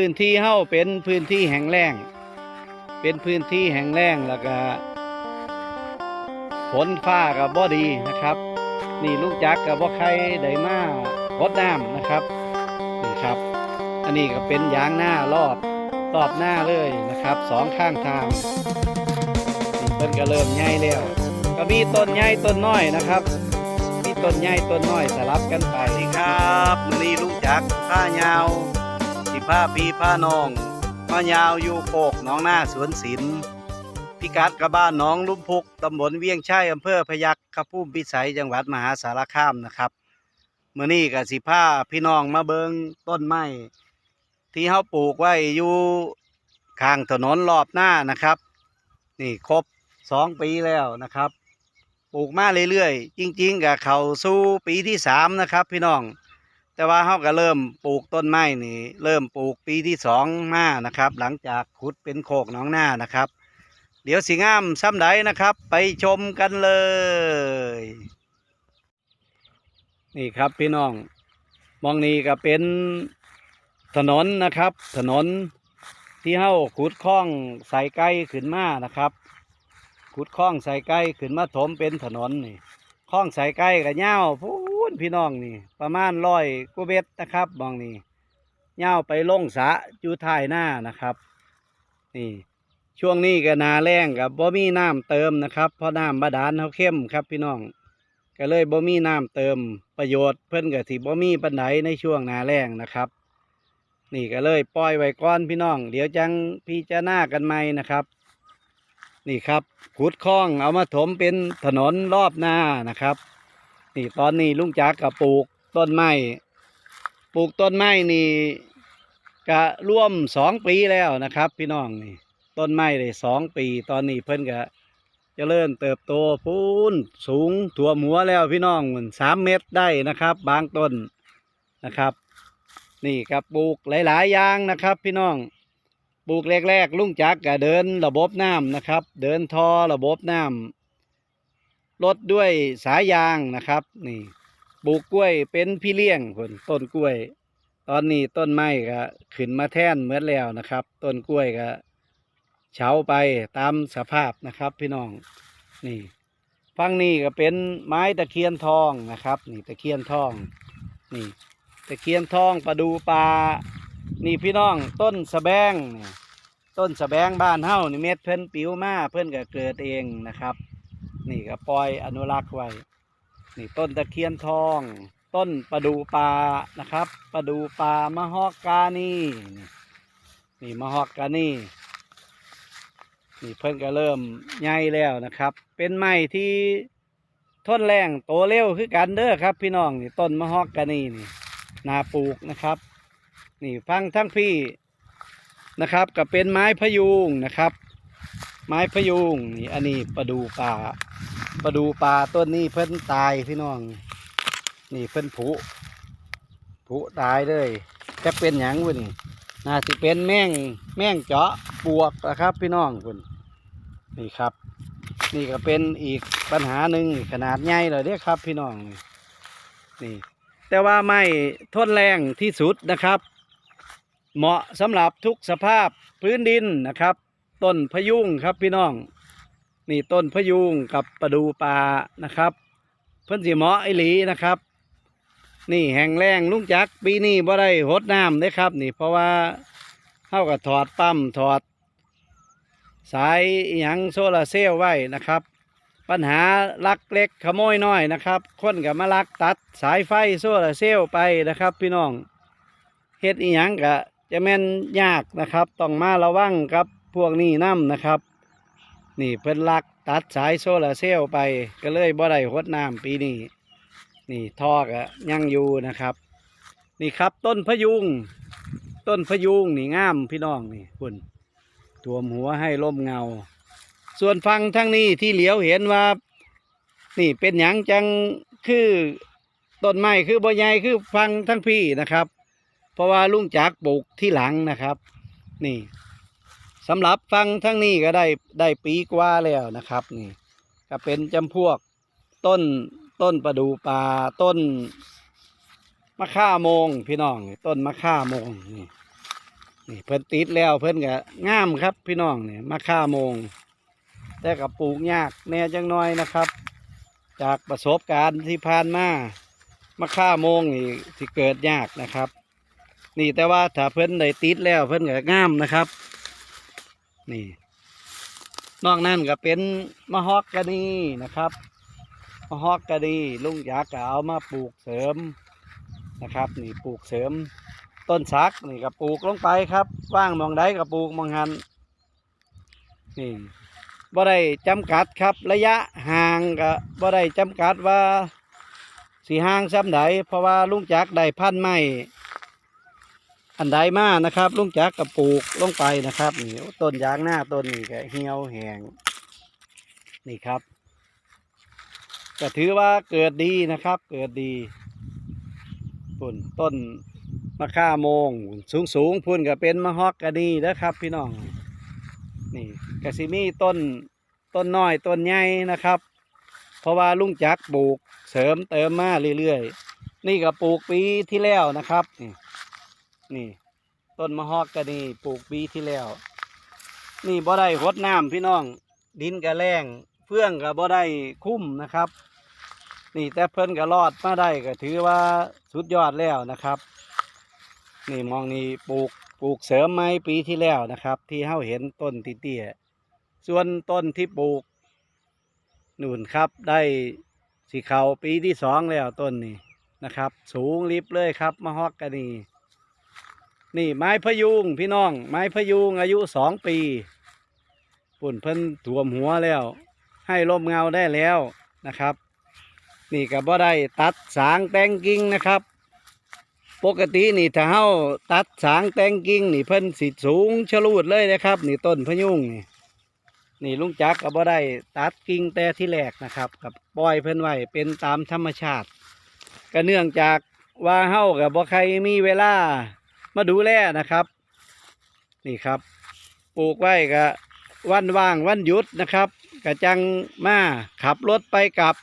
พื้นที่เฮ้าเป็นพื้นที่แห้งแล้งเป็นพื้นที่แห้งแล้งแล้วก็ฝนฟ้ากับบ่ดีนะครับ นี่ลูกจักกับบ่ใครได้มารดน้ำนะครับนี่ครับ อันนี้ก็เป็นยางหน้ารอบรอบหน้าเลยนะครับสองข้างทางนี่เพิ่นก็เริ่มใหญ่แล้วก็มีต้นใหญ่ต้นน้อยนะครับมีต้นใหญ่ต้นน้อยสลับกันไปนี่ครับมื้อนี้ลุงจักรผ้ายาว ผ้าพี่ผ้าน้องมายาวอยู่โคกน้องหน้าสวนศิลป์พิกัดกับบ้านน้องลุ่มพุกตำบลเวียงชัยอำเภอพยัคฆ์ขภูมิพิสัยจังหวัดมหาสารคามนะครับเมื้อนี้ก็สิผ้าพี่น้องมาเบิงต้นไม้ที่เฮาปลูกไว้อยู่ข้างถนนรอบหน้านะครับ นี่ครบสองปีแล้วนะครับ ปลูกมาเรื่อยๆ จริง ๆกับเขาสู่ปีที่สามนะครับ พี่น้อง แต่ว่าเขาก็เริ่มปลูกต้นไม้นี่เริ่มปลูกปีที่สองมานะครับ หลังจากขุดเป็นโคกน้องหน้านะครับ เดี๋ยวสิงามซ้ำใดนะครับ ไปชมกันเลย นี่ครับพี่น้องมองนี่ก็เป็นถนนนะครับ ถนนที่เฮาขุดคลองใส่ไก่ขึ้นมานะครับ ขุดคลองใส่ไก่ขึ้นมาถมเป็นถนนนี่คลองใส่ไก่กับเงาพู นพี่น้องนี่ ประมาณร้อยกว่าเมตนะครับมองนี่เงาไปล่งสะอยู่ท้ายหน้านะครับ นี่ ช่วงนี้ก็นาแรงกับบ่มีน้ำเติมนะครับ เพราะน้ำบาดาลเขาเข้มครับพี่น้องก็เลยบ่มีน้ำเติมประโยชน์เพิ่นก็สิบ่มีปันไดในช่วงนาแรงนะครับ นี่ก็เลยปล่อยไว้ก่อนพี่น้อง เดี๋ยวจังพิจารณากันใหมนะครับ นี่ครับขุดคลองเอามาถมเป็นถนนรอบหน้านะครับ นี่ตอนนี้ลุงจักกับปลูกต้นไม้ปลูกต้นไม้นี่ก็ร่วมสองปีแล้วนะครับ พี่น้องนี่ต้นไม้ได้สองปี ตอนนี้เพิ่นก็เจริญเติบโตพูนสูงถั่วมหัวแล้วพี่น้องมันสามเมตรได้นะครับ บางต้นนะครับ นี่ครับปลูกหลาย ๆ อย่างนะครับ พี่น้องปลูกแรก ๆ ลุงจักก็เดินระบบน้ำนะครับ เดินท่อระบบน้ำ ลดด้วยสายยางนะครับ นี่ปลูกกล้วยเป็นพี่เลี้ยงคนต้นกล้วย ตอนนี้ต้นไม้ก็ขึ้นมาแท่นเหมือนแล้วนะครับ ต้นกล้วยก็เฉาไปตามสภาพนะครับพี่น้องนี่ฝั่งนี้ก็เป็นไม้ตะเคียนทองนะครับ นี่ตะเคียนทองนี่ตะเคียนทองประดูปลานี่พี่น้องต้นสะแบงต้นสะแบงบ้านเฮานี่เม็ดเพิ่นปิวมาเพิ่นก็เกิดเองนะครับ นี่ก็ปล่อยอนุรักษ์ไว้ นี่ต้นตะเคียนทอง ต้นประดูปลานะครับประดูปลามะฮอกกานีนี่นี่มะฮอกกานีนี่เพิ่นก็เริ่มใหญ่แล้วนะครับ เป็นไม้ที่ทนแรงโตเร็วคือกันเด้อครับ พี่น้องนี่ต้นมะฮอกกานีนี่นาปลูกนะครับ นี่ฟังทั้งพี่นะครับก็เป็นไม้พยุงนะครับ ไม้พยุงนี่อันนี้ประดูป่าประดูป่าต้นนี้เพิ่นตายพี่น้อง นี่เพิ่นผุผุตายเลยจะเป็นหยังวะนี่นน่าสิเป็นแม่งแม่งเจาะปวกนะครับ พี่น้องคุณนี่ครับ นี่ก็เป็นอีกปัญหาหนึ่งขนาดใหญ่เลยเด้ครับ พี่น้องนี่นี่แต่ว่าไม่ทนแรงที่สุดนะครับ เหมาะสำหรับทุกสภาพพื้นดินนะครับ ต้นพะยุงครับพี่น้อง นี่ต้นพะยุงกับประดูปลานะครับ เพิ่อนสิเหมาะไอหลีนะครับ นี่แห้งแรงลุงจักปีนี้บ่ได้หดน้ำเด้ครับ นี่เพราะว่าเท่ากับถอดปั๊มถอด สายอหยังโซลาร์เซลล์ไว้นะครับ ปัญหาลักเล็กขโมยน้อยนะครับ คนกับมาลักตัดสายไฟโซลาร์เซลล์ไปนะครับ พี่น้องเฮ็ดอีหยังกะจะแม่นยากนะครับ ต้องมาระวังกับ พวกนี้น้ำนะครับ นี่เพิ่นลักตัดสายโซลาเซลล์ไปก็เลยบ่ได้หดน้ำปีนี้นี่ท่อกะยังอยู่นะครับ นี่ครับต้นพะยุง ต้นพะยุงนี่งามพี่น้องนี่คุณตัวมหัวให้ร่มเงา ส่วนฟังทั้งนี้ที่เหลียวเห็นว่า นี่เป็นหยังจังคือต้นไม้คือบ่ใหญ่คือฟังทั้งพี่นะครับ เพราะว่าลุงจักปลูกที่หลังนะครับ นี่ สำหรับฟังทั้งนี้ก็ได้ได้ปีกว่าแล้วนะครับนี่ก็เป็นจำพวกต้นต้นประดูปลาต้นมะข่าโมงพี่น้องต้นมะข่าโมงนี่นี่เพิ่นติดแล้วเพิ่นก็ง่ามครับพี่น้องเนี่ยมะค่าโมง แต่กับปลูกยากแน่จังน้อยนะครับ จากประสบการณ์ที่ผ่านมามะค่าโมงนี่ที่เกิดยากนะครับ นี่แต่ว่าถ้าเพิ่นได้ติดแล้วเพิ่นก็ง่ามนะครับ นี่นอกนั้นก็เป็นมะฮอกกานีนะครับมะฮอกกานีลุงอยากก็เอามาปลูกเสริมนะครับ นี่ปลูกเสริม ต้นสักนี่ก็ปลูกลงไปครับว่างมองใดก็ปลูกมองหันนี่บ่ได้จำกัดครับระยะห่างก็บ่ได้จำกัดว่าสีห่างซ้ำใดเพราะว่าลุงจักได้พันธุ์ไม้ อันใดมานะครับลุงจักก็ปลูกลงไปนะครับนี่ต้นยางหน้าต้นนี่ก็เหี่ยวแห้งนี่ครับก็ถือว่าเกิดดีนะครับ เกิดดีปุ่นต้นมะค่าโมง สูงสูงพุ่นก็เป็นมะฮอกกานีนะครับ พี่น้องนี่กะซิมีต้นต้นน้อยต้นใหญ่นะครับ เพราะว่าลุงจักปลูกเสริมเติมมาเรื่อยๆนี่ก็ปลูกปีที่แล้วนะครับนี่ นี่ ต้นมะฮอกกานีปลูกปีที่แล้ว นี่บ่ได้หดน้ำพี่น้อง ดินกระแรงเฟื่องก็บ่ได้คุ้มนะครับ นี่แต่เพิ่นก็รอดมาได้ก็ถือว่าสุดยอดแล้วนะครับ นี่มองนี่ปลูกปลูกเสริมไม้ปีที่แล้วนะครับ ที่เฮาเห็นต้นเตี้ยส่วนต้นที่ปลูกนู่นครับได้สีเขาปีที่สองแล้วต้นนี้นะครับ สูงลิบเลยครับมะฮอกกานี นี่ไม้พยุงพี่น้อง ไม้พยุงอายุสองปีปุ่นเพิ่นถ่วมหัวแล้ว ให้ร่มเงาได้แล้วนะครับ นี่ก็บ่ได้ตัดสางแตงกิ่งนะครับ ปกตินี่ถ้าเฮาตัดสางแตงกิ่งนี่เพิ่นสิสูงชะลูดเลยนะครับ นี่ต้นพยุงนี่นี่ลุงจักก็บ่ได้ตัดกิ่งแต่ที่แรกนะครับกับปล่อยเพิ่นไว้เป็นตามธรรมชาติ ก็เนื่องจากว่าเฮากับบ่ใครมีเวลา มาดูแลนะครับ นี่ครับ ปลูกไว้ก็วันว่างวันหยุดนะครับก็จังมาขับรถไปกลับ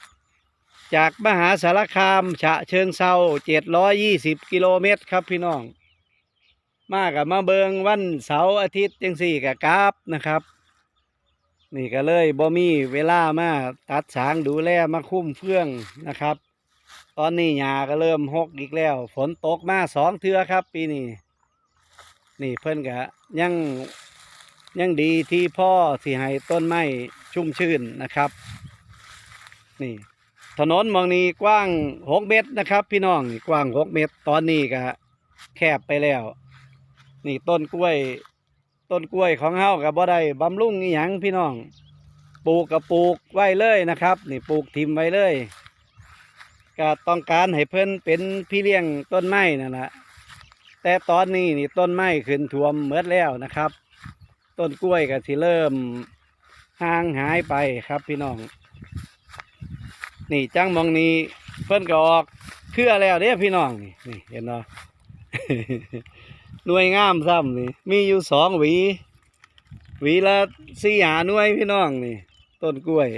จากมหาสารคาม ฉะเชิงเซาเจ็ดร้อยยี่สิบกิโลเมตรครับพี่น้อง มากับมาเบิงวันเสาร์อาทิตย์จังสี่กับกราบนะครับ นี่ก็เลยบ่มีเวลามาตัดสางดูแลมาคุ้มเฟื่องนะครับ ตอนนี้หญ้าก็เริ่มหกอีกแล้ว ฝนตกมาสองเทือครับ ปีนี้ นี่เพิ่นก็ยังยังดีที่พ่อสิให้ต้นไม้ชุ่มชื่นนะครับ นี่ถนนมองนี้กว้างหกเมตรนะครับ พี่น้องนี่กว้างหกเมตร ตอนนี้ก็แคบไปแล้ว นี่ต้นกล้วย ต้นกล้วยของเฮากับบ่ได้บำรุงอีหยังพี่น้อง ปลูกกับปลูกไว้เลยนะครับ นี่ปลูกทิมไว้เลยก็ต้องการให้เพิ่อนเป็นพี่เลี้ยงต้นไม้นั่นแหละ แต่ตอนนี้นี่ต้นไม้ขึ้นท่วมเมดแล้วนะครับ ต้นกล้วยก็สิเริ่มห่างหายไปครับพี่น้อง นี่จังมองนี้เพิ่นก็ออกเครือแล้วเด้พี่น้องนี่นี่เห็นเนาะหน่วยงามซ้ำนี่มีอยู่สองหวี หวีละสี่หาหน่วยพี่น้องนี่ ต้นกล้วย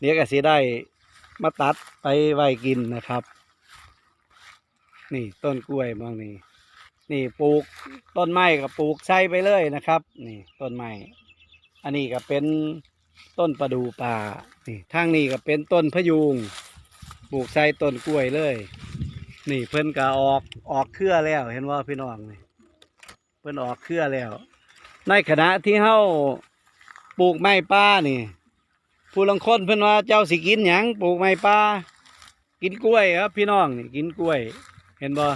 เดี๋ยวก็สิได้มาตัดไปไว้กินนะครับ นี่ต้นกล้วยมองนี่ นี่ปลูกต้นไม้ก็ปลูกใส่ไปเลยนะครับ นี่ต้นไม้อันนี้ก็เป็นต้นประดูป่านี่ทางนี้ก็เป็นต้นพะยูงปลูกใส่ต้นกล้วยเลย นี่เพิ่นก็ออกออกเครือแล้ว เห็นว่าพี่น้องนี่เพิ่นออกเครือแล้ว ในขณะที่เฮาปลูกไม้ป่านี่ ผู้ลังคนเพิ่นว่าเจ้าสิกินหยังปลูกไม้ป่ากินกล้วยครับ พี่น้องนี่กินกล้วย เห็นบ่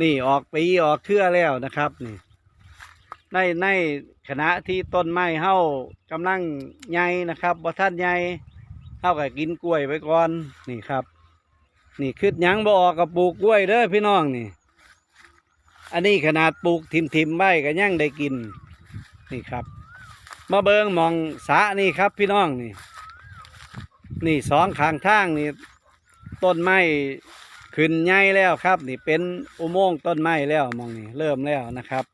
นี่ออกปีออกเครือแล้วนะครับนี่ในในขณะที่ต้นไม้เฮากำลังใหญ่นะครับบ่ท่านใหญ่เฮาก็กินกล้วยไปก่อนนี่ครับ นี่คืดยังบ่ออกกับปลูกกล้วยเด้อพี่น้องนี่ อันนี้ขนาดปลูกทิมทิมๆไว้ก็ยังได้กิน นี่ครับ มาเบิงมองสะนี่ครับพี่น้องนี่ นี่สองข้างทางนี่ต้นไม้ ขึ้นใหญ่แล้วครับ นี่เป็นอุโมงค์ต้นไม้แล้วมองนี่เริ่มแล้วนะครับ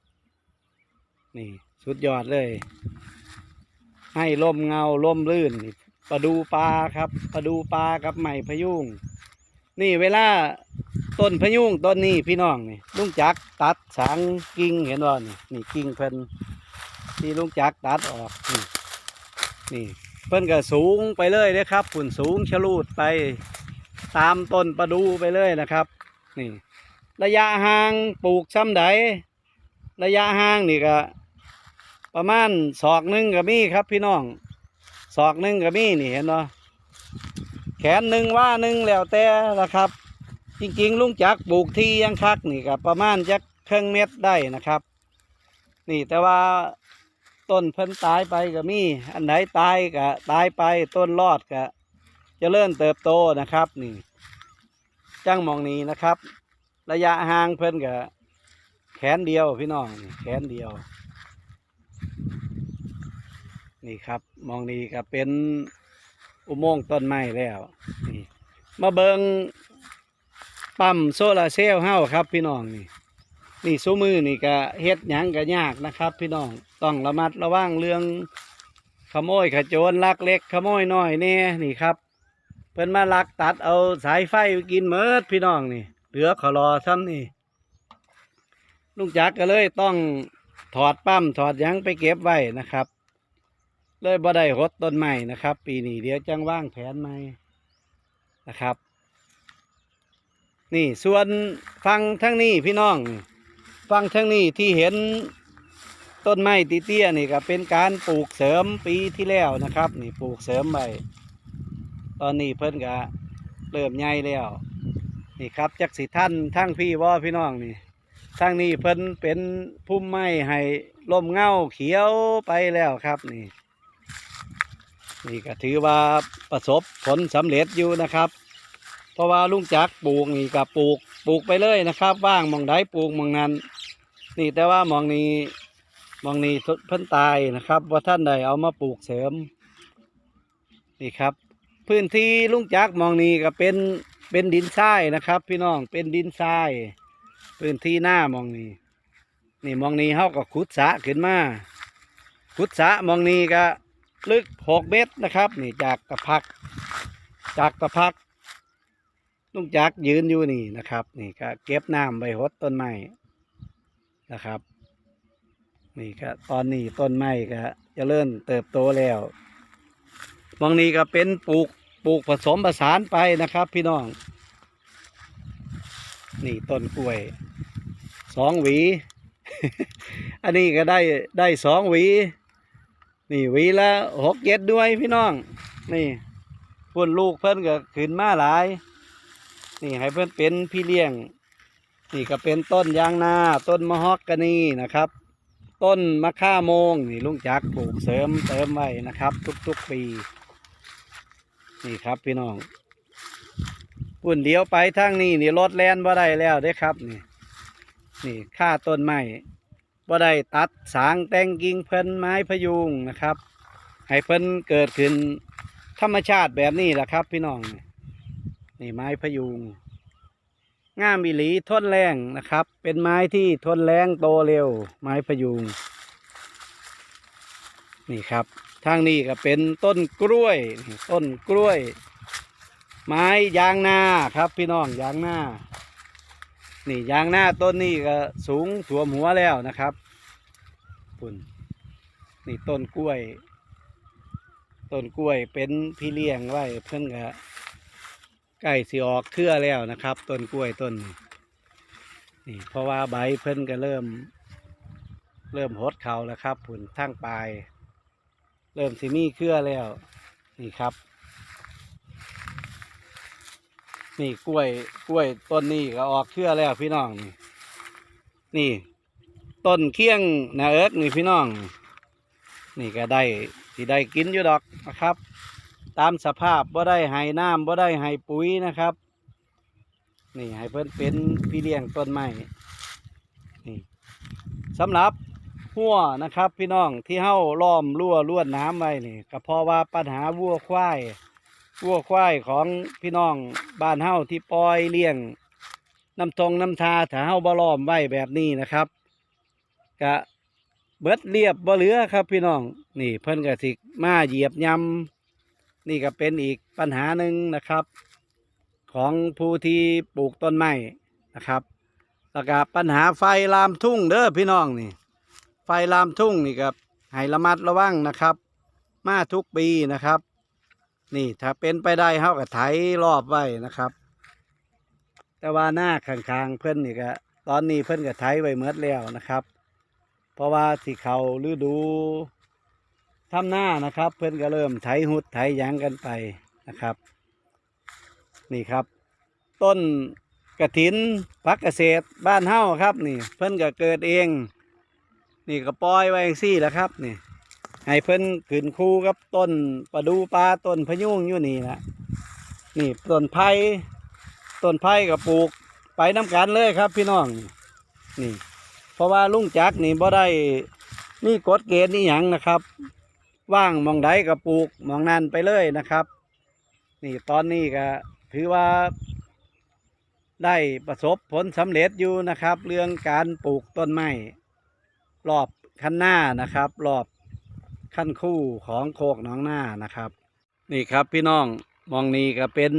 นี่สุดยอดเลย ให้ลมเงาลมลื่นนี่ปลาดูปลาครับปลาดูปลากับไม้พยุงนี่เวลาต้นพยุงต้นนี้พี่น้องนี่ลุงจักตัดสางกิ่งเห็นบ่นี่นี่กิ่งเพิ่นที่ลุงจักตัดออกนี่นี่เพิ่นก็สูงไปเลยเลยครับฝุ่นสูงชะลูดไป ตามต้นประดูไปเลยนะครับ นี่ ระยะห่างปลูกซ้ำใดระยะห่างนี่ก็ประมาณศอกหนึ่งก็มีครับพี่น้องศอกหนึ่งก็มีนี่เห็นบ่แขนหนึ่งว่าหนึ่งแล้วแต่ละครับ จริงๆลุงจักปลูกที่ยังคักนี่ก็ประมาณจักเครึ่องเม็ดได้นะครับ นี่แต่ว่าต้นเพิ่นตายไปก็มีอันไหนตายก็ตายไปต้นรอดก็ จเจริญเติบโตนะครับนี่จ้างมองนี้นะครับ ระยะห่างเพิ่นก็แขนเดียวพี่น้องนี่แขนเดียว นี่ครับมองนี้ก็เป็นอุโมงค์ต้นไม้แล้วนี่มาเบิงปั๊มโซลาเซลล์เฮาครับ พี่น้องนี่นี่ซูมือนี่ก็เฮ็ดหยังก็ยากนะครับ พี่น้องต้องระมัดระวังเรื่องขโมยขโจรลักเล็กขโมยน้อยแน่นี่ครับ พิ่นมาลักตัดเอาสายไฟไปกินเมิดพี่น้องนี่ เหลือขอรอซ้ำนี่ ลุงจักก็เลยต้องถอดปั๊มถอดยังไปเก็บไว้นะครับ เลยบ่ได้หดต้นใหม่นะครับ ปีนี้เดี๋ยวจังว่างแผนใหม่นะครับ นี่ส่วนฟังทั้งนี้พี่น้อง ฟังทั้งนี้ที่เห็นต้นไม้ตีเตี้ยนี่ก็เป็นการปลูกเสริมปีที่แล้วนะครับ นี่ปลูกเสริมไป ตอนนี้เพิ่นก็เริ่มใหญ่แล้วนี่ครับจักสิท่านทั้งพี่ว่าพี่น้องนี่ทั้งนี้เพิ่นเป็นพุ่มไม้ให้ร่มเงาเขียวไปแล้วครับนี่ นี่ก็ถือว่าประสบผลสำเร็จอยู่นะครับ เพราะว่าลุงจักปลูกนี่ก็ปลูกปลูกไปเลยนะครับ ว่างมองใดปลูกมองนั้น นี่แต่ว่ามองนี้มองนี้เพิ่นตายนะครับ ว่าท่านใดเอามาปลูกเสริม นี่ครับ พื้นที่ลุงจักมองนี้ก็เป็นเป็นดินทรายนะครับ พี่น้องเป็นดินทราย พื้นที่หน้ามองนี้ นี่มองนี้เขาก็ขุดสะขึ้นมาขุดสะมองนี้ก็ลึกหกเมตรนะครับ นี่จากตะพัก จากตะพักลุงจักยืนอยู่นี่นะครับ นี่ก็เก็บน้ำใบหดต้นไม้นะครับ นี่ก็ตอนนี้ต้นไม้ก็จะเริ่มเติบโตแล้วบางนี้ก็เป็นปลูก ปลูกผสมผสานไปนะครับ พี่น้อง นี่ต้นกล้วยสองหวี อันนี้ก็ได้ได้สองหวี นี่หวีละหกเจ็ดด้วยพี่น้อง นี่พุ่นลูกเพิ่นก็ขึ้นมาหลาย นี่ให้เพื่อนเป็นพี่เลี้ยง นี่ก็เป็นต้นยางนาต้นมะฮอกกานีนะครับ ต้นมะข่าโมง นี่ลุงจักปลูกเสริมเติมไว้นะครับ ทุกๆปี นี่ครับพี่น้องปุ่นเดียวไปทางนี้นี่รถแลนบ่ได้แล้วเด้ครับนี่นี่ค่าต้นไม้บ่ได้ตัดสางแต่งกิ่งเพิ่นไม้พยุงนะครับ ให้เพิ่นเกิดขึ้นธรรมชาติแบบนี้แหละครับ พี่น้องนี่ไม้พยุงง่ามอิหลีทนแรงนะครับ เป็นไม้ที่ทนแรงโตเร็ว ไม้พยุง นี่ครับ ทางนี้ก็เป็นต้นกล้วย ต้นกล้วย ไม้ยางนาครับพี่น้องยางนานี่ยางนาต้นนี้ก็สูงถ่วมหัวแล้วนะครับปุ่นนี่ต้นกล้วย ต้นกล้วยเป็นพี่เลี้ยงไว้เพิ่อนก็ใกล้สิออกเครือแล้วนะครับ ต้นกล้วยต้นนี่เพราะว่าใบเพิ่อนก็เริ่ม เริ่มหดเขาแล้วครับผุนทั้งปลาย เริ่มสิมีเครือแล้ว นี่ครับ นี่กล้วยกล้วยต้นนี้ก็ออกเครือแล้วพี่น้องนี่นี่ต้นเคียงนาเอิร์กนี่พี่น้อง นี่ก็ได้ที่ได้กินอยู่ดอกนะครับ ตามสภาพบ่ได้ให้น้ำบ่ได้ให้ปุ๋ยนะครับ นี่ให้เพิ่นเป็นพี่เลี้ยงต้นไม้นี่สำหรับ หัวนะครับ พี่น้องที่เฮาล้อมรั้วลวดน้ำไว้นี่ก็เพราะว่าปัญหาวัวควายวัวควายของพี่น้องบ้านเฮาที่ปล่อยเลี้ยงน้ำทงน้ำทาถ้าเฮาบ่ล้อมไว้แบบนี้นะครับก็เบิดเรียบบ่เหลือครับพี่น้องนี่เพิ่นก็สิมาเหยียบยำนี่ก็เป็นอีกปัญหาหนึ่งนะครับ ของผู้ที่ปลูกต้นไม้นะครับแล้วก็ปัญหาไฟลามทุ่งเด้อพี่น้องนี่ ไฟลามทุ่งนี่ครับให้ระมัดระวังนะครับ มาทุกปีนะครับ นี่ถ้าเป็นไปได้เฮาก็ไถรอบไว้นะครับ แต่ว่าหน้าข้างๆเพิ่อนนี่ก็ตอนนี้เพิ่อนก็ไถไว้เมดแล้วนะครับ เพราะว่าสิเขาฤดูทำหน้านะครับ เพิ่อนก็เริ่มไถหุดไถยางกันไปนะครับ นี่ครับ ต้นกระถินพักเกษตรบ้านเฮ้าครับนี่ เพิ่อนก็เกิดเอง นี่ก็ปล่อยไว้งซี่แหละครับนี่ให้เพิ่นขึ้นคู่กับต้นประดูปลาต้นพยุงอยู่นี่นะนี่ต้นไผ่ต้นไผ่ก็ปลูกไปน้ำกันเลยครับพี่น้องนี่ เพราะว่าลุงจักนี่บ่ได้นี่กฎเกณฑ์นี่หยังนะครับว่างมองใดก็ปลูกมองนั้นไปเลยนะครับ นี่ตอนนี้ก็ถือว่าได้ประสบผลสำเร็จอยู่นะครับ เรื่องการปลูกต้นไม้ รอบคันหน้านะครับรอบขั้นคู่ของโคกหนองหน้านะครับ นี่ครับพี่น้องมองนี้ก็เป็น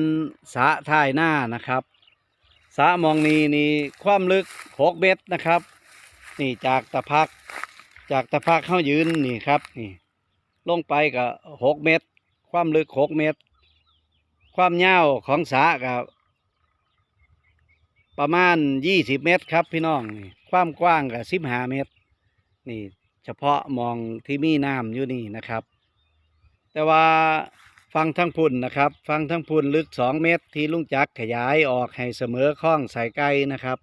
สะท้ายหน้านะครับสะมองนี้นี่ความลึกหกเมตรนะครับ นี่จากตะพัก จากตะพักเข้ายืนนี่ครับนี่ลงไปก็หกเมตร ความลึกหกเมตร ความยาวของสะกับประมาณยี่สิบเมตรครับพี่น้องนี่ความกว้างกับสิบห้าเมตร นี่เฉพาะมองที่มีน้ำอยู่นี่นะครับ แต่ว่าฟังทั้งพุ่นนะครับ ฟังทั้งพุ่นลึกสองเมตร ที่ลุงจักขยายออกให้เสมอข้องสายไกลนะครับ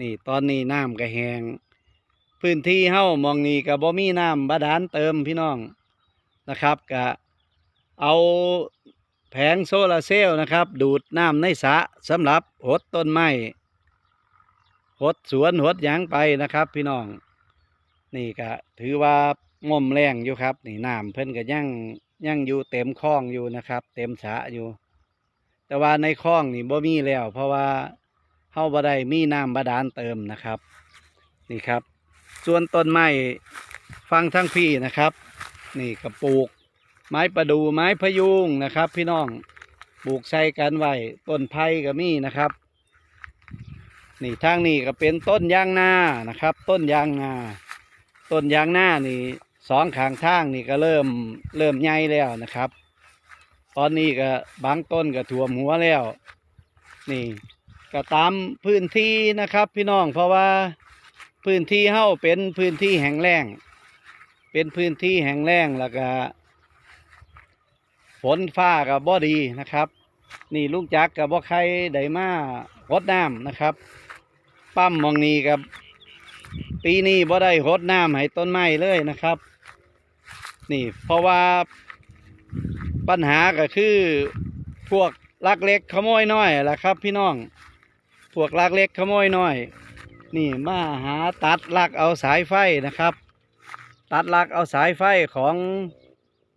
นี่ตอนนี้น้ำก็แหงพื้นที่เฮ้ามองนี่กับบ่มีน้ำบาดาลเติมพี่น้องนะครับก็เอาแผงโซลาร์เซลล์นะครับ ดูดน้ำในสระสำหรับหดต้นไม้หดสวนหดยางไปนะครับพี่น้อง นี่ก็ถือว่างมแรงอยู่ครับ นี่น้ำเพิ่นก็ยังยังอยู่เต็มคลองอยู่นะครับ เต็มสะอยู่ แต่ว่าในคลองนี่บ่มีแล้ว เพราะว่าเฮาบ่ได้มีน้ำบาดาลเติมนะครับ นี่ครับ ส่วนต้นไม้ฟังทั้งพี่นะครับ นี่ก็ปลูก ไม้ประดู่ไม้พยุงนะครับ พี่น้องปลูกใส่กันไว้ต้นไผ่ก็มีนะครับ นี่ทางนี้ก็เป็นต้นยางนานะครับ ต้นยางนา ต้นยางหน้านี่สองข้างทางนี่ก็เริ่มเริ่มใหญ่แล้วนะครับ ตอนนี้ก็บางต้นก็ท่วมหัวแล้ว นี่ก็ตามพื้นที่นะครับพี่น้องเพราะว่าพื้นที่เฮ้าเป็นพื้นที่แห้งแล้งเป็นพื้นที่แห้งแล้งแล้วก็ฝนฟ้ากับบ่ดีนะครับ นี่ลุงจักกับบ่ใครได้มารดน้ำนะครับ ปั๊มมองนี้กับ ปีนี้บ่ได้รดน้ำให้ต้นไม้เลยนะครับ นี่เพราะว่าปัญหาก็คือพวกลักเล็กขโมยน้อยแหละครับ พี่น้องพวกลักเล็กขโมยน้อย นี่มาหาตัดลักเอาสายไฟนะครับ ตัดลักเอาสายไฟของ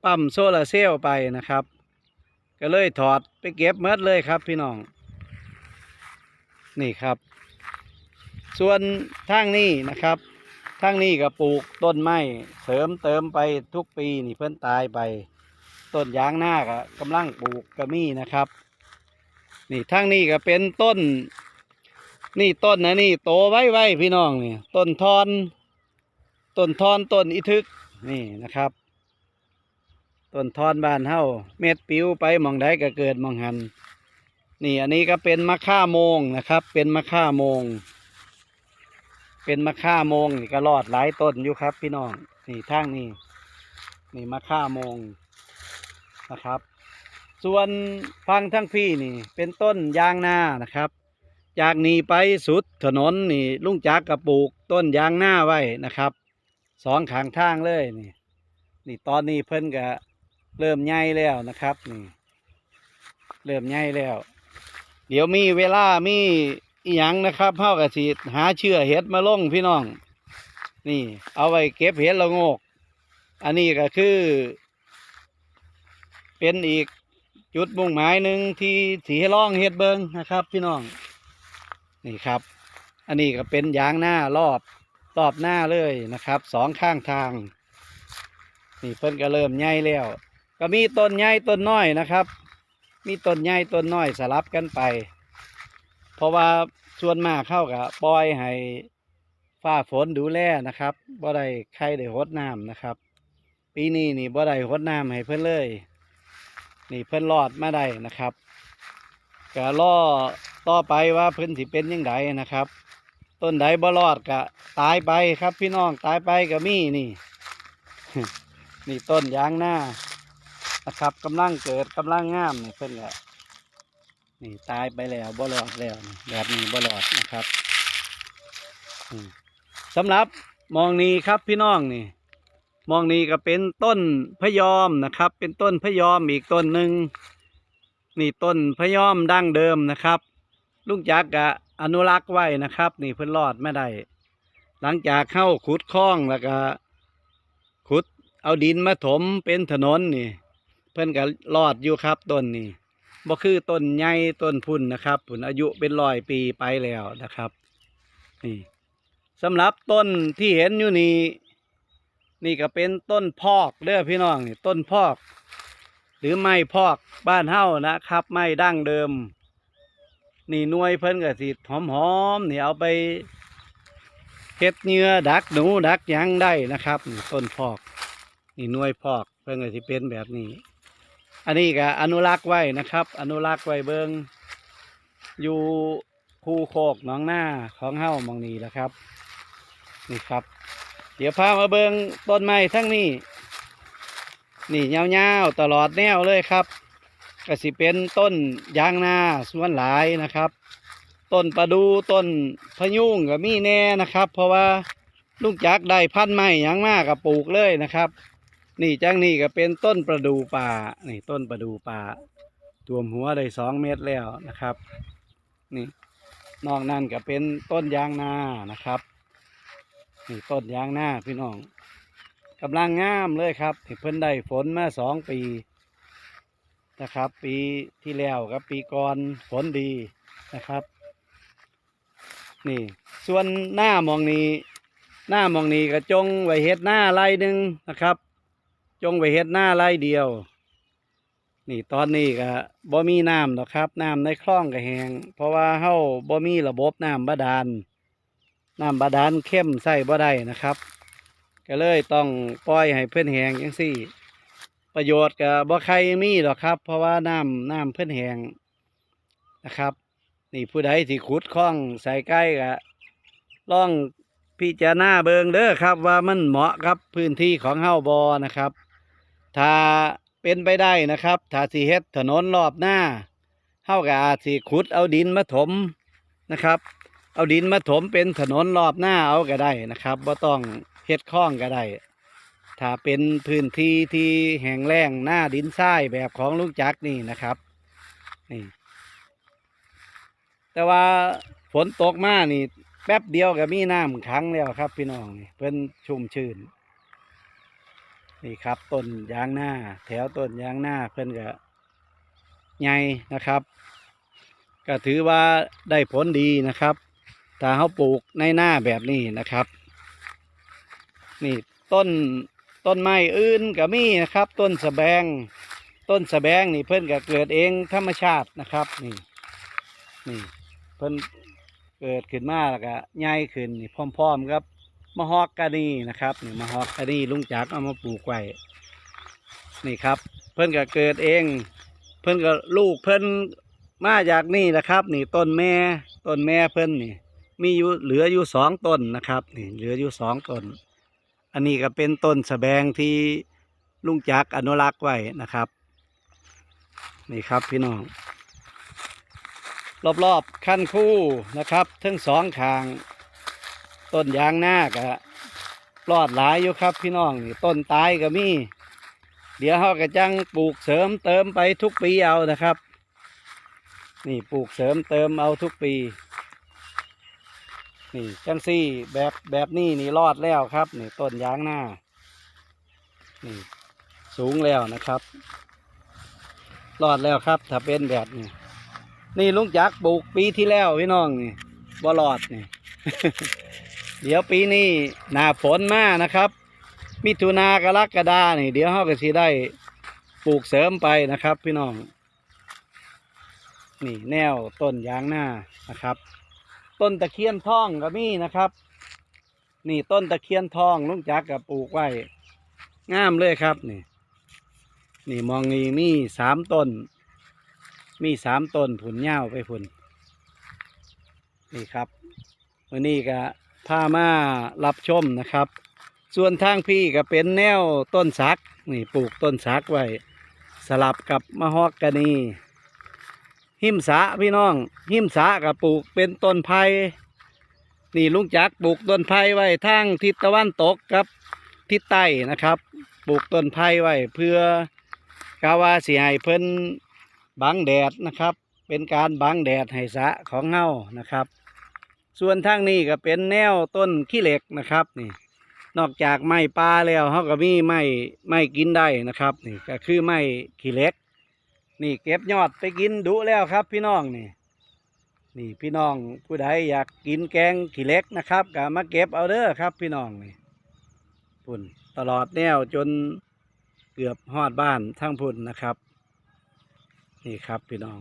ปั๊มโซลาร์เซลล์ไปนะครับ ก็เลยถอดไปเก็บเมดเลยครับพี่น้อง นี่ครับ ส่วนทางนี้นะครับทางนี้ก็ปลูกต้นไม้เสริมเติมไปทุกปีนี่เพิ่นตายไปต้นยางหน้าก็กำลังปลูกกระมี่นะครับ นี่ทางนี้ก็เป็นต้น นี่ต้นนะนี่โตไว้ไว้พี่น้องนี่ต้นทอน ต้นทอนต้นอิทึกนี่นะครับต้นทอนบ้านเฮาเม็ดปิ้วไปมองใดก็เกิดมองหัน นี่อันนี้ก็เป็นมะค่าโมงนะครับ เป็นมะค่าโมง เป็นมะค่าโมงนี่ก็รอดหลายต้นอยู่ครับ พี่น้องนี่ทางนี้นี่มะค่าโมงนะครับ ส่วนฟังทั้งพี่นี่ เป็นต้นยางนานะครับ จากนี้ไปสุดถนนนี่ลุงจักกระปลูกต้นยางนาไว้นะครับสองขางทางเลยนี่นี่ตอนนี้เพิ่นก็เริ่มใหญ่แล้วนะครับนี่เริ่มใหญ่แล้ว เดี๋ยวมีเวลามี อีหยังนะครับเฮากะสิหาเชื่อเห็ดมาลงพี่น้อง นี่ เอาไว้เก็บเห็ดละโงก อันนี้ก็คือ เป็นอีกจุดมุ่งหมายหนึ่งที่สีให้ล่องเห็ดเบิงนะครับ พี่น้อง นี่ครับ อันนี้ก็เป็นยางหน้ารอบรอบหน้าเลยนะครับสองข้างทาง นี่เพิ่นก็เริ่มใหญ่แล้วก็มีต้นใหญ่ต้นน้อยนะครับ มีต้นใหญ่ต้นน้อยสลับกันไป เพราะว่าส่วนมากเข้ากับปล่อยให้ฟ้าฝนดูแลนะครับบ่ได้ใครได้หดน้ำนะครับ ปีนี้นี่บ่ได้หดน้ำให้เพิ่อนเลย นี่เพิ่อนรอดมาได้นะครับก็รอต่อไปว่าเพิ่อนสิเป็นยังไงนะครับ ต้นใดบ่รอดก็ตายไปครับพี่น้องตายไปก็มีนี่ นี่ต้นยางหน้านะครับกำลังเกิดกำลังงามนี่เพิ่อนก็ นี่ตายไปแล้วบ่รอดแล้วแบบนี้บ่รอดนะครับสำหรับมองนี้ครับพี่น้องนี่ มองนี้ก็เป็นต้นพยอมนะครับ เป็นต้นพยอมอีกต้นหนึ่งนี่ต้นพยอมดั้งเดิมนะครับลุงจักรกะอนุรักษ์ไว้นะครับ นี่เพิ่นรอดไม่ได้ หลังจากเข้าขุดคลองแล้วก็ขุดเอาดินมาถมเป็นถนนนี่ เพิ่นก็รอดอยู่ครับต้นนี่ บ่คือต้นใหญ่ต้นพุ่นนะครับพุ่นอายุเป็นร้อยปีไปแล้วนะครับนี่สำหรับต้นที่เห็นอยู่นี่นี่ก็เป็นต้นพอกเด้อพี่น้องนี่ต้นพอก หรือไม้พอกบ้านเฮานะครับ ไม้ดั้งเดิม นี่นวยเพิ่นก็สิหอมๆนี่เอาไปเฮ็ดเหงื่อดักหนูดักยังได้นะครับนี่ต้นพอก นี่นวยพอกเพิ่นก็สิเป็นแบบนี้ อันนี้ก็อนุรักษ์ไว้นะครับ อนุรักษ์ไว้เบิงอยู่ภูโคกหนองหน้าของเฮ้ามองนี้แหละครับ นี่ครับ เดี๋ยวพามาเบิงต้นไม้ทั้งนี้ นี่ยาวๆตลอดแนวเลยครับก็สิเป็นต้นยางนาส่วนหลายนะครับ ต้นประดูต้นพยุงก็มีแน่นะครับ เพราะว่าลุงจักได้พันธุ์ไม้ยังมากกับปลูกเลยนะครับ นี่จังนี่ก็เป็นต้นประดูป่านี่ต้นประดูป่าท่วมหัวได้สองเมตรแล้วนะครับ นี่นอกนั้นก็เป็นต้นยางนานะครับนี่ต้นยางนาพี่น้องกำลังงามเลยครับเพิ่นได้ฝนมาสองปีนะครับ ปีที่แล้วกับปีก่อนฝนดีนะครับ นี่ ส่วนหน้ามองนี้ หน้ามองนี้ก็จงไว้เฮ็ดหน้าไรหนึ่งนะครับ จงไว้เฮ็ดหน้าไร่เดียว นี่ตอนนี้ก็บ่มีน้ำหรอกครับน้ำในคลองก็แหงเพราะว่าเฮาบ่มีระบบน้ำบาดาลน้ำบาดาลเข้มใส่บ่ได้นะครับ ก็เลยต้องปล่อยให้เพื่อนแหงจังซี่ ประโยชน์กับบ่ใครมีหรอกครับ เพราะว่าน้ำน้ำเพื่อนแหงนะครับ นี่ผู้ใดที่ขุดคลองใส่ใกล้ก็ล่องพิจารณาเบิงเด้อครับว่ามันเหมาะกับพื้นที่ของเฮาบอนะครับ ถ้าเป็นไปได้นะครับ ถ้าสิเฮ็ดถนนรอบหน้าเฮาก็อาจสิขุดเอาดินมาถมนะครับ เอาดินมาถมเป็นถนนรอบหน้าเอาก็ได้นะครับบ่ต้องเฮ็ดคลองก็ได้ ถ้าเป็นพื้นที่ที่แห้งแล้งหน้าดินทรายแบบของลุงจักนี่นะครับนี่แต่ว่าฝนตกมานี่ แป๊บเดียวก็มีน้ำขังแล้วครับ พี่น้องเพิ่นชุ่มชื้น นี่ครับต้นยางหน้า แถวต้นยางหน้าเพิ่อนก็ใหญ่นะครับ ก็ถือว่าได้ผลดีนะครับถ้าเขาปลูกในหน้าแบบนี้นะครับ นี่ต้นต้นไม้อื่นก็มีนะครับ ต้นสะแบง ต้นสะแบงนี่เพิ่อนก็เกิดเองธรรมชาตินะครับนี่นี่เพิ่อนเกิดขึ้นมาแล้วก็ใหญ่ขึ้นนี่พร้อมๆครับ มะฮอกกานีนะครับนี่มะฮอกกานีลุงจักเอามาปลูกไว้นี่ครับ เพิ่นก็เกิดเอง เพิ่นก็ลูกเพิ่นมาจากนี่นะครับ นี่ต้นแม่ต้นแม่เพิ่นนี่ มีอยู่เหลืออยู่สองต้นนะครับนี่เหลืออยู่สองต้น อันนี้ก็เป็นต้นสะแบงที่ลุงจักอนุรักษ์ไว้นะครับ นี่ครับพี่น้อง รอบๆขั้นคู่นะครับทั้งสองข้าง ต้นยางหน้าก็รอดหลายอยู่ครับพี่น้องนี่ต้นตายก็มี เดี๋ยวเขาก็จังปลูกเสริมเติมไปทุกปีเอานะครับ นี่ปลูกเสริมเติมเอาทุกปี นี่จังซี่แบบแบบนี้นี่รอดแล้วครับนี่ต้นยางหน้า นี่สูงแล้วนะครับรอดแล้วครับ ถ้าเป็นแบบนี้นี่ลุงจักปลูกปีที่แล้วพี่น้องนี่บ่รอดนี่ เดี๋ยวปีนี้หน้าฝนมานะครับ มิถุนากรกฎานี่ เดี๋ยวเขาก็สิได้ปลูกเสริมไปนะครับ พี่น้อง นี่แนวต้นยางหน้านะครับ ต้นตะเคียนทองก็มีนะครับ นี่ต้นตะเคียนทองลุงจักรกับปลูกไว้งามเลยครับนี่นี่มองนี่มีสามต้น มีสามต้นผุนเง่าไปผุนนี่ครับวันนี้ก็ พามารับชมนะครับ ส่วนทางพี่ก็เป็นแนวต้นสักนี่ปลูกต้นสักไว้สลับกับมะฮอกกานีหิมสาพี่น้อง หิมสากับปลูกเป็นต้นไผ่นี่ลุงจักปลูกต้นไผ่ไว้ทางทิศตะวันตกกับทิศใต้นะครับ ปลูกต้นไผ่ไว้เพื่อกาวาสีให้เพิ่นบังแดดนะครับ เป็นการบังแดดให้สะของเฮานะครับ ส่วนทางนี้ก็เป็นแนวต้นขี้เหล็กนะครับนี่นอกจากไม้ปลาแล้วเขาก็มีไม้ไม้กินได้นะครับนี่ก็คือไม้ขี้เหล็ก นี่เก็บยอดไปกินดุแล้วครับ พี่น้องนี่ นี่พี่น้องผู้ใดอยากกินแกงขี้เหล็กนะครับก็มาเก็บเอาเด้อครับ พี่น้องนี่พุ่นตลอดแนวจนเกือบฮอดบ้านทั้งพุ่นนะครับ นี่ครับพี่น้อง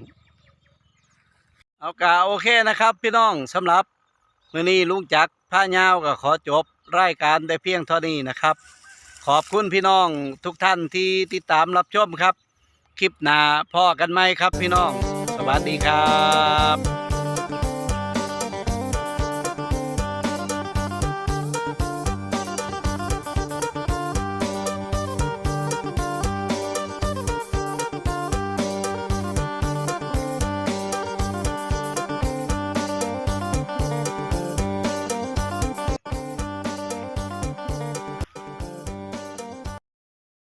เอากาโอเคนะครับ พี่น้องสำหรับ มื่อนี้ลุงจักรพายาวก็ขอจบรายการได้เพียงเท่านี้นะครับ ขอบคุณพี่น้องทุกท่านที่ติดตามรับชมครับ คลิปหน้าพ่อกันไหมครับพี่น้อง สวัสดีครับ